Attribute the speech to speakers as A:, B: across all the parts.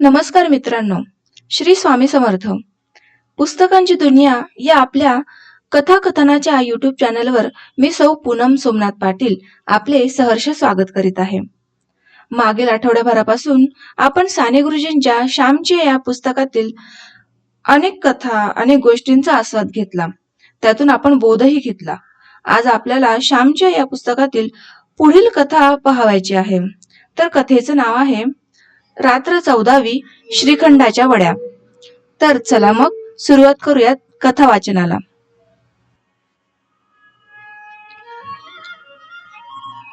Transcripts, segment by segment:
A: नमस्कार मित्रांनो. श्री स्वामी समर्थ. पुस्तकांची दुनिया या आपल्या कथाकथनाच्या युट्यूब चॅनलवर मी सौ पूनम सोमनाथ पाटील आपले सहर्ष स्वागत करीत आहे. मागील आठवड्याभरापासून आपण साने गुरुजींच्या श्यामचे या पुस्तकातील अनेक कथा अनेक गोष्टींचा आस्वाद घेतला. त्यातून आपण बोधही घेतला. आज आपल्याला श्यामच्या या पुस्तकातील पुढील कथा पहावायची आहे. तर कथेचं नाव आहे रात्र चौदावी श्रीखंडाच्या वड्या. तर चला मग सुरुवात करूयात कथा वाचनाला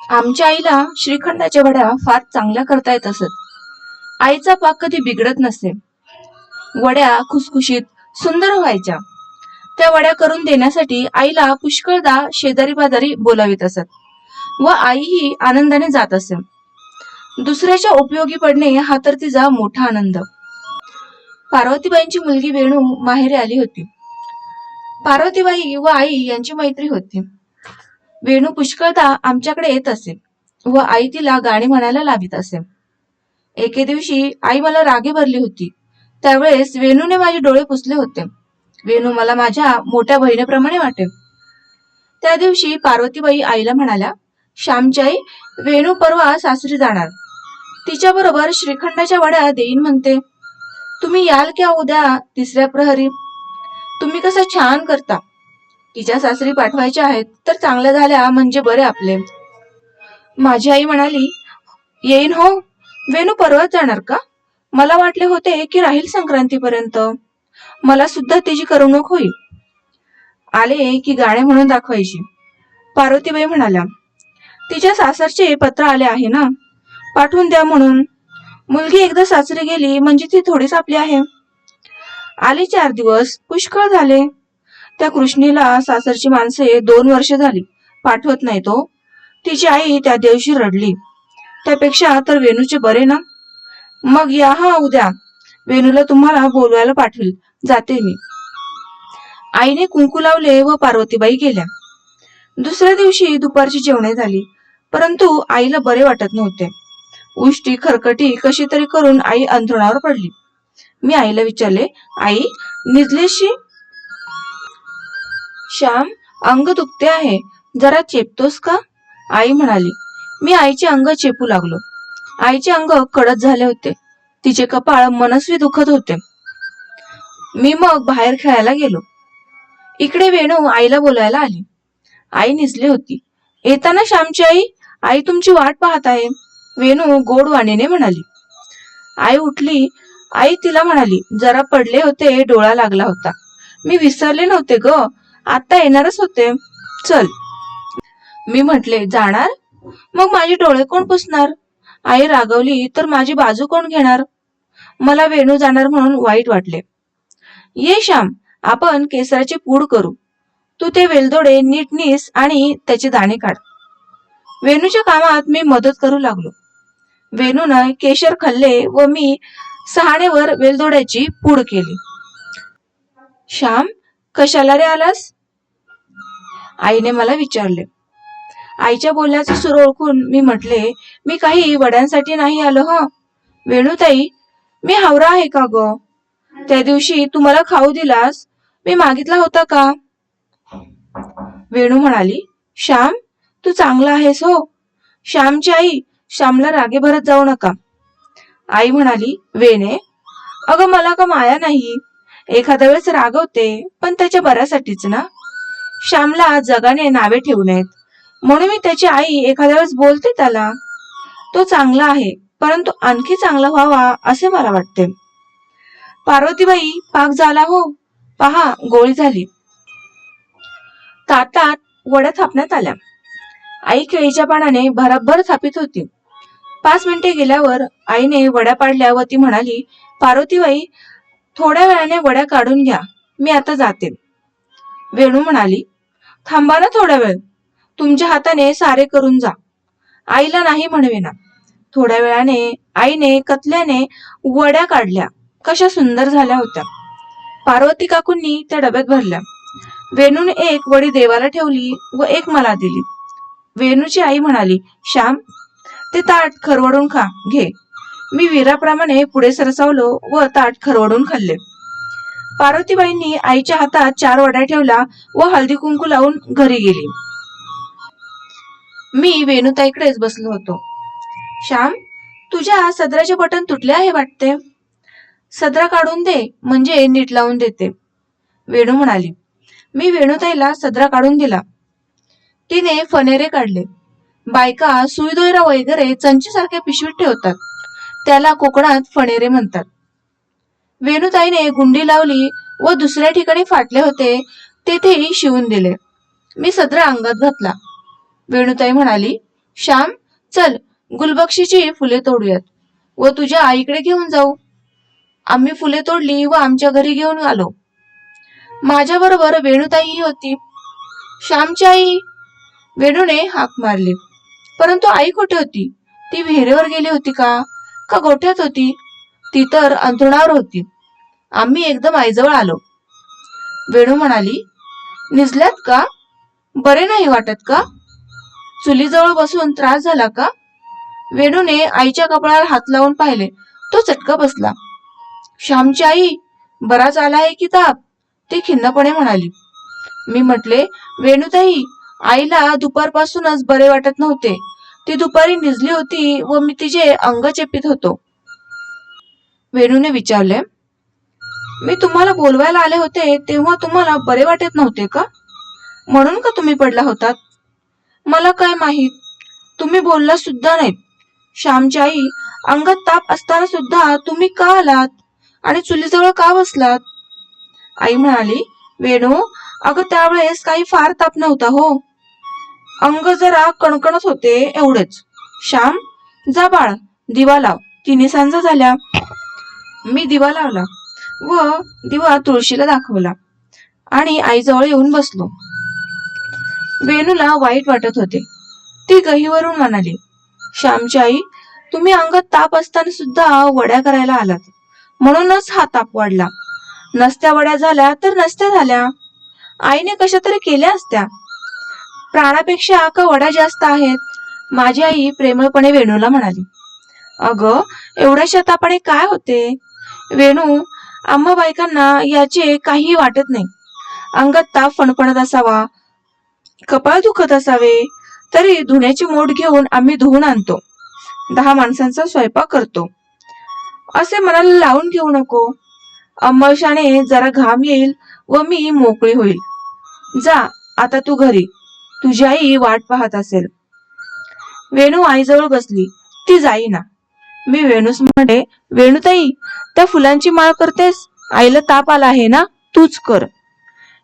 A: आमच्या आईला श्रीखंडाच्या वड्या फार चांगल्या करता येत असत. आईचा पाक कधी बिघडत नसे. वड्या खुसखुशीत सुंदर व्हायच्या. त्या वड्या करून देण्यासाठी आईला पुष्कळदा शेजारी बाजारी बोलावीत असत. व आईही आनंदाने जात असे. दुसऱ्याच्या उपयोगी पडणे हा तर तिचा मोठा आनंद. पार्वतीबाईंची मुलगी वेणू माहेरी आली होती. पार्वतीबाई व आई यांची मैत्री होती. वेणू पुष्कळदा आमच्याकडे येत असे व आई तिला गाणी म्हणायला लावित असे. एके दिवशी आई मला रागे भरली होती. त्यावेळेस वेणूने माझे डोळे पुसले होते. वेणू मला माझ्या मोठ्या बहिणीप्रमाणे वाटे. त्या दिवशी पार्वतीबाई आईला म्हणाल्या श्यामच्याई वेणू परवा सासरी जाणार. तिच्याबरोबर श्रीखंडाच्या वड्या देईन म्हणते. तुम्ही याल क्या उद्या तिसऱ्या प्रहरी? तुम्ही कसं छान करता. तिच्या सासरी पाठवायच्या आहेत तर चांगल्या झाल्या म्हणजे बरे आपले. माझी आई म्हणाली येईन हो वेणू परवाच जाणार का? मला वाटले होते की राहील संक्रांतीपर्यंत. मला सुद्धा तिची करमणूक होईल. आले की गाणे म्हणून दाखवायची. पार्वतीबाई म्हणाल्या तिच्या सासरचे पत्र आले आहे ना? पाठवून द्या म्हणून. मुलगी एकदा सासरी गेली म्हणजे ती थोडीच आपली आहे. आले चार दिवस पुष्कळ झाले. त्या कृष्णीला सासरची माणसे दोन वर्ष झाली पाठवत नाही तो. तिची आई त्या दिवशी रडली. त्यापेक्षा तर वेणूचे बरे ना? मग या हा उद्या. वेणूला तुम्हाला बोलवायला पाठवेल. जाते मी. आईने कुंकू लावले व पार्वतीबाई गेल्या. दुसऱ्या दिवशी दुपारची जेवणे झाली परंतु आईला बरे वाटत नव्हते. उष्टी खरकटी कशी तरी करून आई अंथरुणावर पडली. मी आईला विचारले आई निजलेशी श्याम अंग दुखते आहे जरा चेपतोस का? आई म्हणाली मी आईचे अंग चेपू लागलो. आईचे अंग कडक झाले होते. तिचे कपाळ मनस्वी दुखत होते. मी मग बाहेर खेळायला गेलो. इकडे वेणू आईला बोलायला आली. आई निजली होती. येताना श्यामची आई आई तुमची वाट पाहत आहे. वेणू गोड वाणीने म्हणाली. आई उठली. आई तिला म्हणाली जरा पडले होते डोळा लागला होता. मी विसरले नव्हते ग. आता येणारच होते. चल. मी म्हटले जाणार? मग माझे डोळे कोण पुसणार? आई रागवली तर माझी बाजू कोण घेणार? मला वेणू जाणार म्हणून वाईट वाटले. ये श्याम आपण केसराची पूड करू. तू ते वेलदोडे नीट नीस आणि त्याचे दाणे काढ. वेणूच्या कामात मी मदत करू लागलो. वेणूनं केशर खाल्ले व मी सहाणेवर वेलदोड्याची पूड केली. श्याम कशाला रे आलास? आईने मला विचारले. आईच्या बोलण्याचे सुर ओळखून मी म्हटले मी काही वड्यांसाठी नाही आलो ह? वेणूताई मी हावरा आहे का ग? त्या दिवशी तू मला खाऊ दिलास? मी मागितला होता का? वेणू म्हणाली श्याम तू चांगला आहेस हो. श्यामची आई श्यामला रागे भरत जाऊ नका. आई म्हणाली वेणे अगं मला का माया नाही? एखाद्या वेळेस रागवते पण त्याच्या बऱ्यासाठीच ना? श्यामला जगाने नावे ठेवू नयेत. म्हणून मी त्याची आई एखाद्या वेळेस बोलते त्याला. तो चांगला आहे परंतु आणखी चांगला व्हावा असे मला वाटते. पार्वतीबाई पाक झाला हो. पहा गोळी झाली. तातात वड्या थापण्यात आल्या. आई केळीच्या पानाने भराभर थापित होती. पाच मिनिटे गेल्यावर आईने वड्या पाडल्या व ती म्हणाली पार्वतीबाई थोड्या वेळाने वड्या काढून घ्या मी आता जाते. वेणू म्हणाली थांबा ना थोडा वेळ तुमच्या हाताने सारे करून जा. आईला नाही म्हणवेना. थोड्या वेळाने आईने कतल्याने वड्या काढल्या कशा सुंदर झाल्या होत्या. पार्वती काकूंनी त्या डब्यात भरल्या. वेणून एक वडी देवाला ठेवली व एक मला दिली. वेणूची आई म्हणाली श्याम ते ताट खरवडून खा घे. मी वीराप्रमाणे पुढे सरसावलो व ताट खरवडून खाल्ले. पार्वतीबाईंनी आईच्या हातात चार वड्या ठेवला व हळदी कुंकू लावून घरी गेली. मी वेणुताईकडेच बसलो होतो. श्याम तुझ्या सदराचे बटन तुटले आहे वाटते? सदरा काढून दे म्हणजे नीट लावून देते. वेणू म्हणाली. मी वेणुताईला सदरा काढून दिला. तिने फनेरे काढले. बायका सुईदोयरा वगैरे चंचीसारख्या पिशवीत ठेवतात. त्याला कोकणात फणेरे म्हणतात. वेणुताईने गुंडी लावली व दुसऱ्या ठिकाणी फाटले होते तेथेही शिवून दिले. मी सदरा अंगात घातला. वेणुताई म्हणाली श्याम चल गुलबक्षीची फुले तोडूयात व तुझ्या आईकडे घेऊन जाऊ. आम्ही फुले तोडली व आमच्या घरी घेऊन आलो. माझ्याबरोबर वेणुताईही होती. श्यामची आई वेणूने हाक मारली. परंतु आई कुठे होती? ती विहिरीवर गेली होती का? का गोठ्यात होती? ती तर अंथरुणावर होती. आम्ही एकदम आईजवळ आलो. वेणू म्हणाली निजल्यात का? बरे नाही वाटत का? चुलीजवळ बसून त्रास झाला का? वेणूने आईच्या कपाळाला हात लावून पाहिले. तो चटका बसला. श्यामची आई बराच आला आहे की ताप? ती खिन्नपणे म्हणाली. मी म्हटले वेणूताई आईला दुपारपासूनच बरे वाटत नव्हते. ती दुपारी निजली होती व मी तिचे अंग चेपित होतो. वेणूने विचारले मी तुम्हाला बोलवायला आले होते तेव्हा तुम्हाला बरे वाटत नव्हते का? म्हणून का तुम्ही पडला होतात? मला काय माहीत? तुम्ही बोलला सुद्धा नाहीत. श्यामची आई अंगात ताप असताना सुद्धा तुम्ही का आलात? आणि चुलीजवळ का बसलात? आई म्हणाली वेणू अगं त्यावेळेस काही फार ताप नव्हता हो. अंग जरा कणकणत होते एवढेच. श्याम जा बाळ दिवा लाव. तिने सांजा झाल्या. मी दिवा लावला व दिवा तुळशीला दाखवला आणि आईजवळ येऊन बसलो. वेणूला वाईट वाटत होते. ती गहीवरून म्हणाली श्यामची आई तुम्ही अंगात ताप असताना सुद्धा वड्या करायला आलात. म्हणूनच हा ताप वाढला. नसत्या वड्या झाल्या तर नसत्या झाल्या. आईने कशा तरी केल्या असत्या. प्राणापेक्षा का वडा जास्त आहेत. माझी आई प्रेमळपणे वेणूला म्हणाली अगं एवढ्या शतापणे काय होते? वेणू आम्हा बायकांना याचे काही वाटत नाही. अंगात ताप फणफणत असावा कपाळ दुखत असावे तरी धुण्याची मोठ घेऊन आम्ही धुवून आणतो. दहा माणसांचा स्वयंपाक करतो. असे मनाला लावून घेऊ नको. अंमळशाने जरा घाम येईल व मी मोकळी होईल. जा आता तू घरी. तुझी आई वाट पाहत असेल. वेणू आईजवळ बसली. ती जाईना. मी वेणूस म्हणे वेणुताई त्या फुलांची माळ करतेस? आईला ताप आला आहे ना? तूच कर.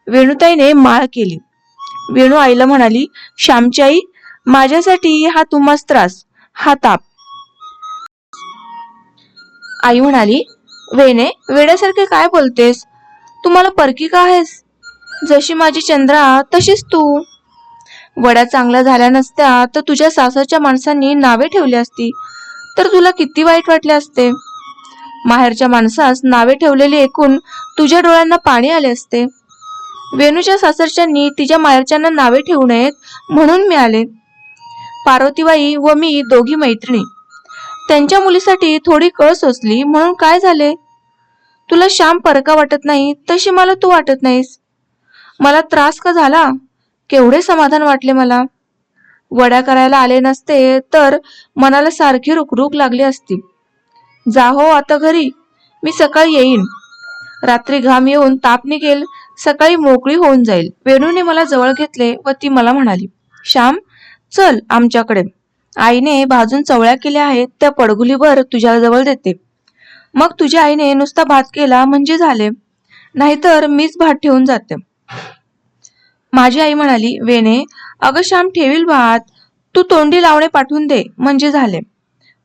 A: वेणुताईने माळ केली. वेणू आईला म्हणाली श्यामची आई माझ्यासाठी हा तुम्हाच त्रास हा ताप. आई म्हणाली वेणे वेड्यासारखे काय बोलतेस? तुम्हाला परकी का आहेस? जशी माझी चंद्रा तशीच तू. वड्या चांगल्या झाल्या नसत्या तर तुझ्या सासरच्या माणसांनी नावे ठेवली असती. तर तुला किती वाईट वाटले असते? माहेरच्या माणसास नावे ठेवलेली ऐकून तुझ्या डोळ्यांना पाणी आले असते. वेणूच्या सासरच्यांनी तिच्या माहेरच्यांना नावे ठेवू नयेत म्हणून मी आले. पार्वतीबाई व मी दोघी मैत्रिणी. त्यांच्या मुलीसाठी थोडी कळ सोचली म्हणून काय झाले? तुला श्याम परका वाटत नाही तशी मला तू वाटत नाहीस. मला त्रास का झाला? केवढे समाधान वाटले मला? वड्या करायला आले नसते तर मनाला सारखी रुकरुक लागली असती. जा हो आता घरी मी सकाळी येईन. रात्री घाम येऊन ताप निघेल सकाळी मोकळी होऊन जाईल. वेणूने मला जवळ घेतले व ती मला म्हणाली श्याम चल आमच्याकडे. आईने भाजून चवळ्या केल्या आहेत त्या पडगुलीवर तुझ्या जवळ देते. मग तुझ्या आईने नुसता भात केला म्हणजे झाले. नाहीतर मीच भात ठेवून जाते. माझी आई म्हणाली वेणे अगं श्याम ठेवील भात तू तोंडी लावणे पाठवून दे म्हणजे झाले.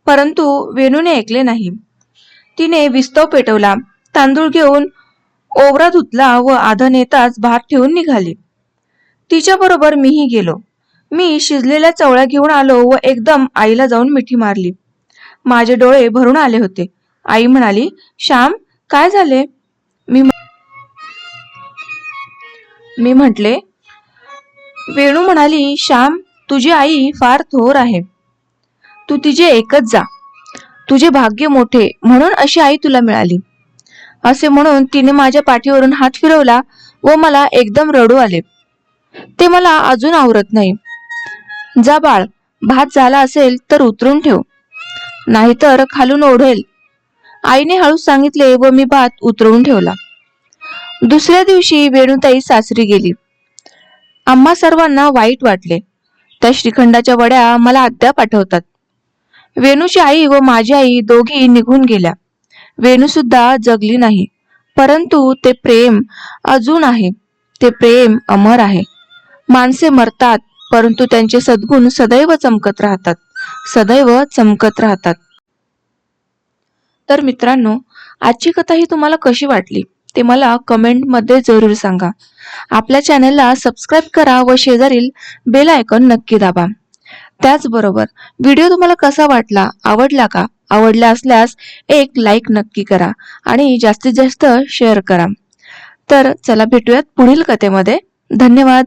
A: परंतु वेणूने ऐकले नाही. तिने विस्तव पेटवला तांदूळ घेऊन ओवरा धुतला व आधन येताच भात ठेवून निघाली. तिच्या बरोबर मीही गेलो. मी शिजलेल्या चवळ्या घेऊन आलो व एकदम आईला जाऊन मिठी मारली. माझे डोळे भरून आले होते. आई म्हणाली श्याम काय झाले? मी मी म्हटले वेणू म्हणाली श्याम तुझी आई फार थोर आहे. तू तिचे एकच जा. तुझे भाग्य मोठे म्हणून अशी आई तुला मिळाली. असे म्हणून तिने माझ्या पाठीवरून हात फिरवला व मला एकदम रडू आले. ते मला अजून आवरत नाही. जा बाळ भात झाला असेल तर उतरून ठेव. नाहीतर खालून ओढेल. आईने हळूच सांगितले व मी भात उतरवून ठेवला. दुसऱ्या दिवशी वेणुताई सासरी गेली. आम्हा सर्वांना वाईट वाटले. त्या श्रीखंडाच्या वड्या मला अद्याप आठवतात. वेणूची आई व माझी आई दोघी निघून गेल्या. वेणू सुद्धा जगली नाही परंतु ते प्रेम अजून आहे. ते प्रेम अमर आहे. माणसे मरतात परंतु त्यांचे सद्गुण सदैव चमकत राहतात. सदैव चमकत राहतात. तर मित्रांनो आजची कथा ही तुम्हाला कशी वाटली? ते मला कमेंटमध्ये जरूर सांगा. आपल्या चॅनलला सबस्क्राईब करा व शेजारील बेल आयकॉन नक्की दाबा. त्याचबरोबर व्हिडिओ तुम्हाला कसा वाटला आवडला का? आवडला असल्यास एक लाईक नक्की करा आणि जास्तीत जास्त शेअर करा. तर चला भेटूयात पुढील कथेमध्ये. धन्यवाद!